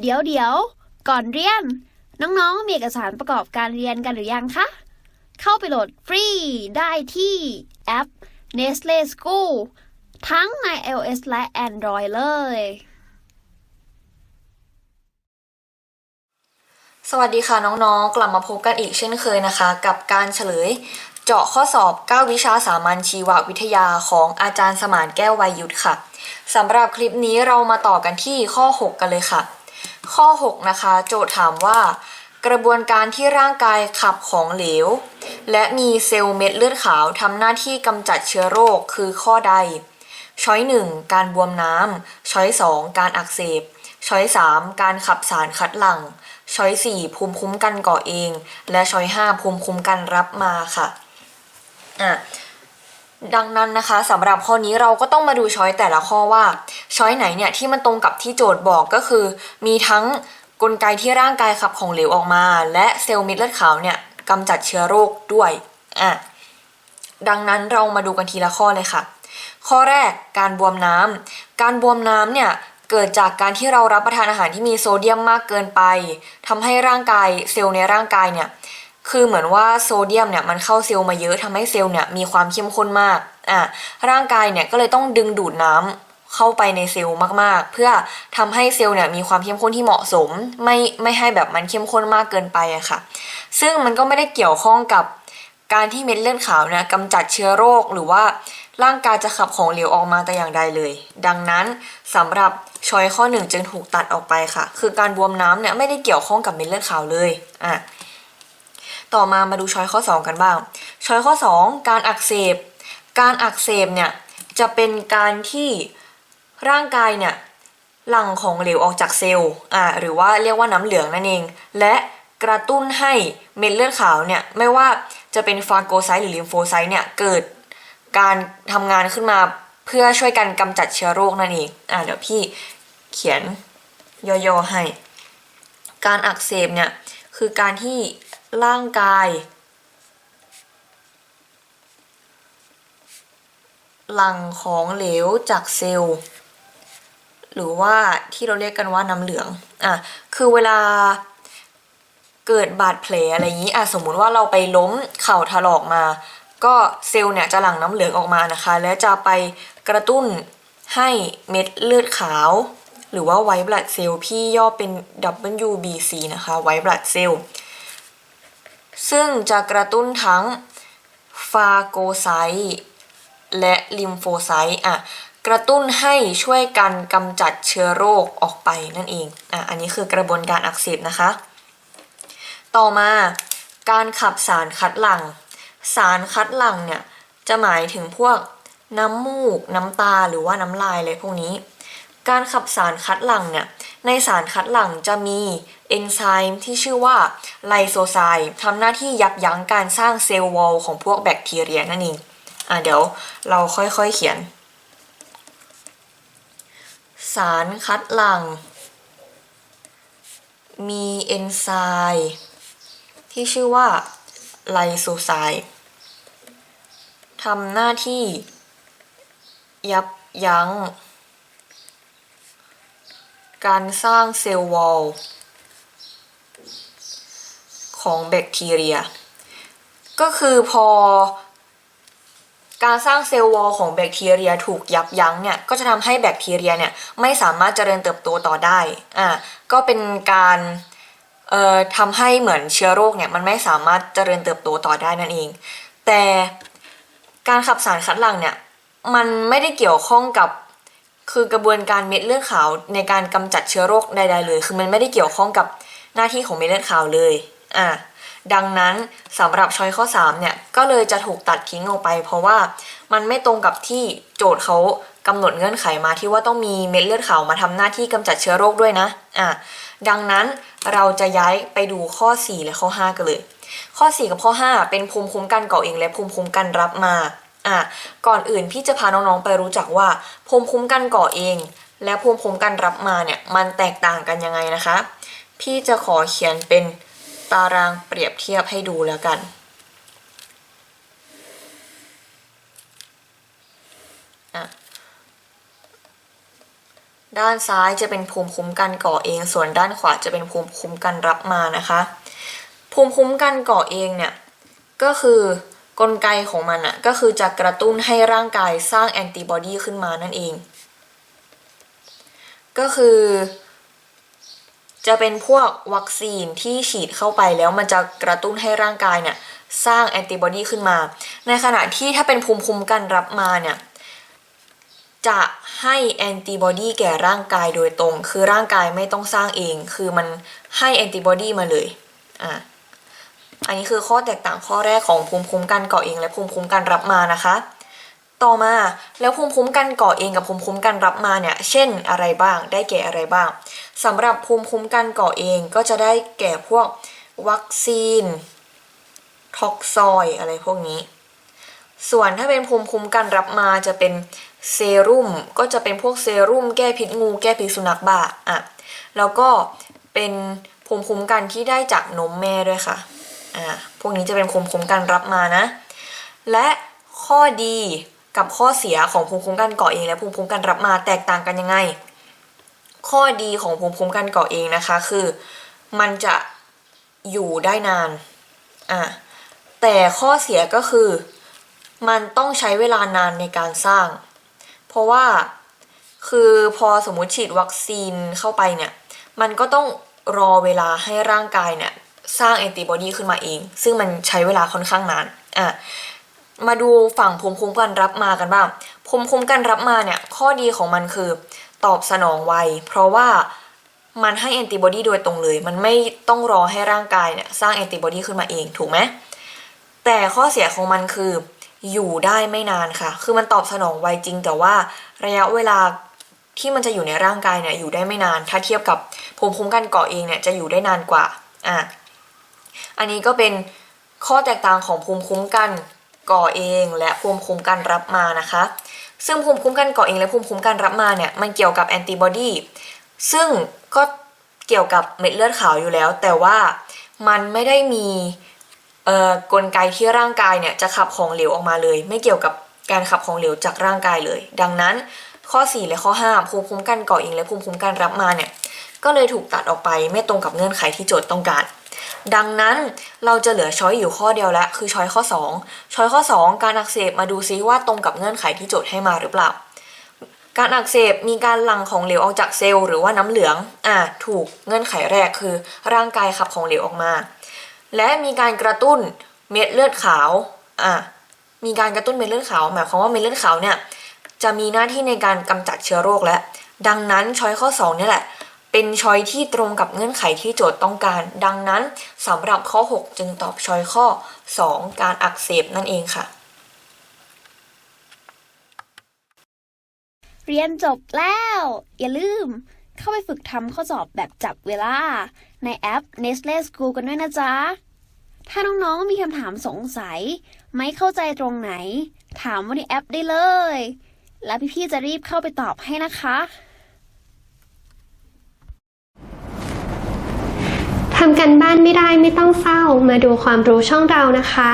เดี๋ยวเดี๋ยว ก่อนเรียน น้องๆ มีเอกสารประกอบการเรียนกันหรือยังคะ เข้าไปโหลดฟรีได้ที่แอป Nestle School ทั้งใน iOS และ Android เลย สวัสดีค่ะน้องๆ กลับมาพบกันอีกเช่นเคยนะคะ กับการเฉลยเจาะข้อสอบ 9 วิชาสามัญชีววิทยาของอาจารย์สมานแก้ววัยยุทธค่ะสำหรับคลิปนี้เรามาต่อกันที่ข้อ 6 กันเลยค่ะ ข้อ 6 นะคะ โจทย์ถามว่า กระบวนการที่ร่างกายขับของเหลว และมีเซลล์เม็ดเลือดขาวทำหน้าที่กำจัดเชื้อโรคคือข้อใด ช้อย 1 การบวมน้ำช้อย 2 การอักเสบ ช้อย 3 การขับสารคัดหลั่ง ช้อย 4 ภูมิคุ้มกันก่อเอง และช้อย 5 ภูมิคุ้มกันรับมาค่ะอะ ดังนั้นนะคะสำหรับข้อนี้เราก็ต้องมาดูช้อยแต่ละข้อว่าช้อยไหนเนี่ยที่มันตรงกับที่โจทย์บอกก็คือ มีทั้งกลไกที่ร่างกายขับของเหลวออกมา และเซลล์เม็ดเลือดขาวเนี่ยกำจัดเชื้อโรคด้วยอะดังนั้นเรามาดูกันทีละข้อเลยค่ะ ข้อแรกการบวมน้ำการบวมน้ำเนี่ยเกิดจากการที่เรารับประทานอาหารที่มีโซเดียมมากเกินไปทำให้ร่างกายเซลล์ในร่างกายเนี่ย คือเหมือนว่าโซเดียมเนี่ยมันเข้าเซลล์มาเยอะทำให้เซลล์เนี่ยมีความเข้มข้นมากอะร่างกายเนี่ยก็เลยต้องดึงดูดน้ำเข้าไปในเซลล์มากๆ เพื่อทำให้เซลล์เนี่ยมีความเข้มข้นที่เหมาะสม ไม่ไม่ให้แบบมันเข้มข้นมากเกินไปอะค่ะ ซึ่งมันก็ไม่ได้เกี่ยวข้องกับการที่เม็ดเลือดขาวเนี่ยกำจัดเชื้อโรคหรือว่าร่างกายจะขับของเหลวออกมาแต่อย่างใดเลย ดังนั้นสำหรับชอยข้อหนึ่งจึงถูกตัดออกไปค่ะ คือการบวมน้ำเนี่ยไม่ได้เกี่ยวข้องกับเม็ดเลือดขาวเลยอะ ต่อมามาดูชอยข้อ 2 กันบ้างชอยข้อ 2 การอักเสบ การอักเสบเนี่ยจะเป็นการที่ร่างกายเนี่ยหลั่งของเหลวออกจากเซลล์อ่าหรือว่าเรียกว่าน้ำเหลืองนั่นเอง และกระตุ้นให้เม็ดเลือดขาวเนี่ยไม่ว่าจะเป็นฟาโกไซต์หรือลิมโฟไซต์เนี่ยเกิดการทำงานขึ้นมาเพื่อช่วยกันกำจัดเชื้อโรคนั่นเองอ่าเดี๋ยวพี่เขียนย่อๆให้ การอักเสบเนี่ยคือการที่ ร่างกาย หลั่งของเหลวจากเซลล์ หรือว่าที่เราเรียกกันว่าน้ำเหลือง อะ คือเวลาเกิดบาดแผลอะไรอย่างนี้ อะ สมมุติว่าเราไปล้มเข่าถลอกมา ก็เซลล์เนี่ยจะหลั่งน้ำเหลืองออกมานะคะ และจะไปกระตุ้นให้เม็ดเลือดขาว หรือว่าไวท์บลัดเซลล์พี่ย่อเป็น WBC นะคะไวท์บลัดเซลล์ ซึ่งจะกระตุ้นทั้งฟาโกไซต์และลิมโฟไซต์อะกระตุ้นให้ช่วยกันกำจัดเชื้อโรคออกไปนั่นเองอะอันนี้คือกระบวนการอักเสบนะคะ ต่อมาการขับสารคัดหลั่ง สารคัดหลั่งเนี่ยจะหมายถึงพวกน้ำมูก น้ำตาหรือว่าน้ำลายอะไรพวกนี้ การขับสารคัดหลั่งเนี่ย ในสารคัดหลั่งจะมีเอนไซม์ที่ชื่อว่าไลโซไซม์ทำหน้าที่ยับยั้งการสร้างเซลล์วอลของพวกแบคทีเรียนั่นเองอะเดี๋ยวเราค่อยๆเขียน สารคัดหลั่ง มีเอนไซม์ที่ชื่อว่าไลโซไซม์ทำหน้าที่ยับยั้ง การสร้างเซลล์วอลของแบคทีเรีย ก็คือพอ การสร้างเซลล์วอลของแบคทีเรียถูกยับยั้งเนี่ย ก็จะทำให้แบคทีเรียเนี่ยไม่สามารถเจริญเติบโตต่อได้ อ่า ก็เป็นการเอ่อทำให้เหมือนเชื้อโรคเนี่ยมันไม่สามารถเจริญเติบโตต่อได้นั่นเอง แต่การขับสารคัดหลั่งเนี่ยมันไม่ได้เกี่ยวข้องกับ คือกระบวนการเม็ดเลือดขาวในการกำจัดเชื้อโรคใดๆเลย คือมันไม่ได้เกี่ยวข้องกับหน้าที่ของเม็ดเลือดขาวเลยอ่าดังนั้นสำหรับช้อยข้อ3เนี่ยก็เลยจะถูกตัดทิ้งออกไป เพราะว่ามันไม่ตรงกับที่โจทย์เขากำหนดเงื่อนไขมาที่ว่าต้องมีเม็ดเลือดขาวมาทำหน้าที่กำจัดเชื้อโรคด้วยนะอ่าดังนั้นเราจะย้ายไปดูข้อ 4 และข้อ 5 กันเลย ข้อ 4 กับข้อ 5 เป็นภูมิคุ้มกันก่อเองและภูมิคุ้มกันรับมา อะก่อนอื่นพี่จะพาน้องๆไปรู้จักว่าภูมิคุ้มกันก่อเอง และภูมิคุ้มกันรับมาเนี่ยมันแตกต่างกันยังไงนะคะ พี่จะขอเขียนเป็นตารางเปรียบเทียบให้ดูแล้วกัน ด้านซ้ายจะเป็นภูมิคุ้มกันก่อเอง ส่วนด้านขวาจะเป็นภูมิคุ้มกันรับมานะคะ ภูมิคุ้มกันก่อเองเนี่ยก็คือ กลไกของมันอะก็คือจะกระตุ้นให้ร่างกายสร้างแอนติบอดีขึ้นมานั่นเอง ก็คือจะเป็นพวกวัคซีนที่ฉีดเข้าไปแล้วมันจะกระตุ้นให้ร่างกายเนี่ยสร้างแอนติบอดีขึ้นมา ในขณะที่ถ้าเป็นภูมิคุ้มกันรับมาเนี่ยจะให้แอนติบอดีแก่ร่างกายโดยตรง คือร่างกายไม่ต้องสร้างเอง คือมันให้แอนติบอดีมาเลย อะ อันนี้คือข้อแตกต่างข้อแรกของภูมิคุ้มกันก่อเอง และภูมิคุ้มกันรับมานะคะ ต่อมาแล้วภูมิคุ้มกันก่อเองกับภูมิคุ้มกันรับมาเนี่ยเช่นอะไรบ้าง ได้แก่อะไรบ้างสำหรับภูมิคุ้มกันก่อเองก็จะได้แก่พวกวัคซีนท็อกซอยอะไรพวกนี้ ส่วนถ้าเป็นภูมิคุ้มกันรับมาจะเป็นเซรุ่มก็จะเป็นพวกเซรุ่มแก้พิษงูแก้พิษสุนัขบ้าอะแล้วก็เป็นภูมิคุ้มกันที่ได้จากนมแม่ด้วยค่ะ อ่าพวกนี้จะเป็นภูมิคุ้มกันรับมานะ และข้อดีกับข้อเสียของภูมิคุ้มกันก่อเอง และภูมิคุ้มกันรับมาแตกต่างกันยังไง ข้อดีของภูมิคุ้มกันก่อเองนะคะคือ มันจะอยู่ได้นานอะแต่ข้อเสียก็คือ มันต้องใช้เวลานานในการสร้าง เพราะว่าคือพอสมมติฉีดวัคซีนเข้าไปเนี่ย มันก็ต้องรอเวลาให้ร่างกายเนี่ย สร้างแอนติบอดีขึ้นมาเอง ซึ่งมันใช้เวลาค่อนข้างนานอะมาดูฝั่งภูมิคุ้มกันรับมากันบ้างภูมิคุ้มกันรับมาเนี่ยข้อดีของมันคือตอบสนองไวเพราะว่ามันให้แอนติบอดีโดยตรงเลย มันไม่ต้องรอให้ร่างกายเนี่ยสร้างแอนติบอดีขึ้นมาเองถูกไหมแต่ข้อเสียของมันคืออยู่ได้ไม่นานค่ะ คือมันตอบสนองไวจริง แต่ว่าระยะเวลาที่มันจะอยู่ในร่างกายเนี่ยอยู่ได้ไม่นาน ถ้าเทียบกับภูมิคุ้มกันเกาะเองเนี่ยจะอยู่ได้นานกว่าอะ อันนี้ก็เป็นข้อแตกต่างของภูมิคุ้มกันก่อเองและภูมิคุ้มกันรับมานะคะ ซึ่งภูมิคุ้มกันก่อเองและภูมิคุ้มกันรับมาเนี่ยมันเกี่ยวกับแอนติบอดีซึ่งก็เกี่ยวกับเม็ดเลือดขาวอยู่แล้ว แต่ว่ามันไม่ได้มีกลไกที่ร่างกายเนี่ยจะขับของเหลวออกมาเลย ไม่เกี่ยวกับการขับของเหลวจากร่างกายเลย ดังนั้นข้อ 4 และข้อ 5 ภูมิคุ้มกันก่อเองและภูมิคุ้มกันรับมาเนี่ยก็เลยถูกตัดออกไปไม่ตรงกับเงื่อนไขที่โจทย์ต้องการ ดังนั้นเราจะเหลือช้อยอยู่ข้อเดียวแล้วคือช้อยข้อ 2 ช้อยข้อ 2 การอักเสบมาดูซิว่าตรงกับเงื่อนไขที่โจทย์ให้มาหรือเปล่า การอักเสบมีการหลั่งของเหลวออกจากเซลล์หรือว่าน้ำเหลืองอ่าถูกเงื่อนไขแรกคือ ร่างกายขับของเหลวออกมา และมีการกระตุ้นเม็ดเลือดขาวอ่ามีการกระตุ้นเม็ดเลือดขาวหมายความว่าเม็ดเลือดขาวเนี่ยจะมีหน้าที่ในการกำจัดเชื้อโรคและ ดังนั้นช้อยข้อ2เนี่แหละ เป็นช้อยที่ตรงกับเงื่อนไขที่โจทย์ต้องการ ดังนั้นสำหรับข้อ 6 จึงตอบช้อยข้อ 2 การอักเสบนั่นเองค่ะ เรียนจบแล้ว อย่าลืมเข้าไปฝึกทำข้อสอบแบบจับเวลา ในแอป Nestle School กันด้วยนะจ๊ะ ถ้าน้องๆมีคำถามสงสัย ไม่เข้าใจตรงไหน ถามว่าในแอปได้เลย แล้วพี่ๆจะรีบเข้าไปตอบให้นะคะ ทำกันบ้านไม่ได้ไม่ต้องเศร้ามาดูความรู้ช่องเรานะคะ